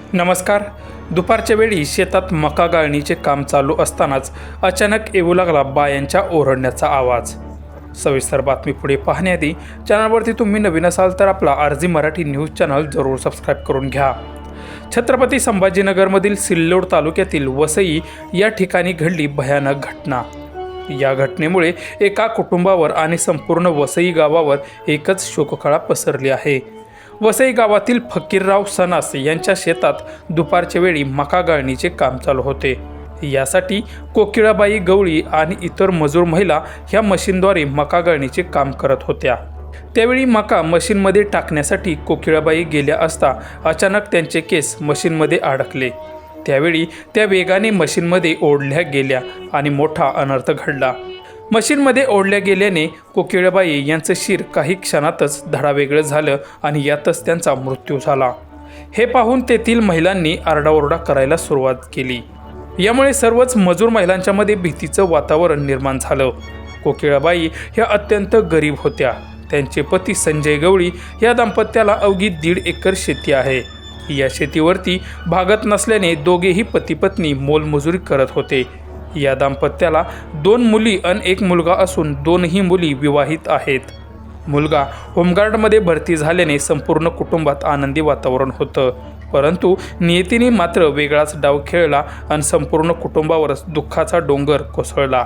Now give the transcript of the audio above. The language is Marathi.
नमस्कार. दुपारच्या वेळी शेतात मका गाळणीचे काम चालू असतानाच अचानक येऊ लागला बायांच्या ओरडण्याचा आवाज. सविस्तर बातमी पुढे पाहण्याआधी चॅनलवरती तुम्ही नवीन असाल तर आपला R G Marathi news channel जरूर सबस्क्राईब करून घ्या. छत्रपती संभाजीनगरमधील सिल्लोड तालुक्यातील वसई या ठिकाणी घडली भयानक घटना. या घटनेमुळे एका कुटुंबावर आणि संपूर्ण वसई गावावर एकच शोककळा पसरली आहे. वसई गावातील फकीरराव सनास यांच्या शेतात दुपारच्या वेळी मका गाळणीचे काम चालू होते. यासाठी कोकिळाबाई गवळी आणि इतर मजूर महिला ह्या मशीनद्वारे मका गाळणीचे काम करत होत्या. त्यावेळी मका मशीनमध्ये टाकण्यासाठी कोकिळाबाई गेल्या असता अचानक त्यांचे केस मशीनमध्ये अडकले. त्यावेळी त्या वेगाने मशीनमध्ये ओढल्या गेल्या आणि मोठा अनर्थ घडला. मशीनमध्ये ओढल्या गेल्याने कोकिळाबाई यांचं शिर काही क्षणातच धडावेगळं झालं आणि यातच त्यांचा मृत्यू झाला. हे पाहून तेथील महिलांनी आरडाओरडा करायला सुरुवात केली. यामुळे सर्वच मजूर महिलांच्यामध्ये भीतीचं वातावरण निर्माण झालं. कोकिळाबाई ह्या अत्यंत गरीब होत्या. त्यांचे पती संजय गवळी या दाम्पत्याला अवघी दीड एकर शेती आहे. या शेतीवरती भागत नसल्याने दोघेही पती पत्नी मोलमजुरी करत होते. या दाम्पत्याला दोन मुली आणि एक मुलगा असून दोनही मुली विवाहित आहेत. मुलगा होमगार्डमध्ये भरती झाल्याने संपूर्ण कुटुंबात आनंदी वातावरण होतं. परंतु नियतीने मात्र वेगळाच डाव खेळला आणि संपूर्ण कुटुंबावरच दुःखाचा डोंगर कोसळला.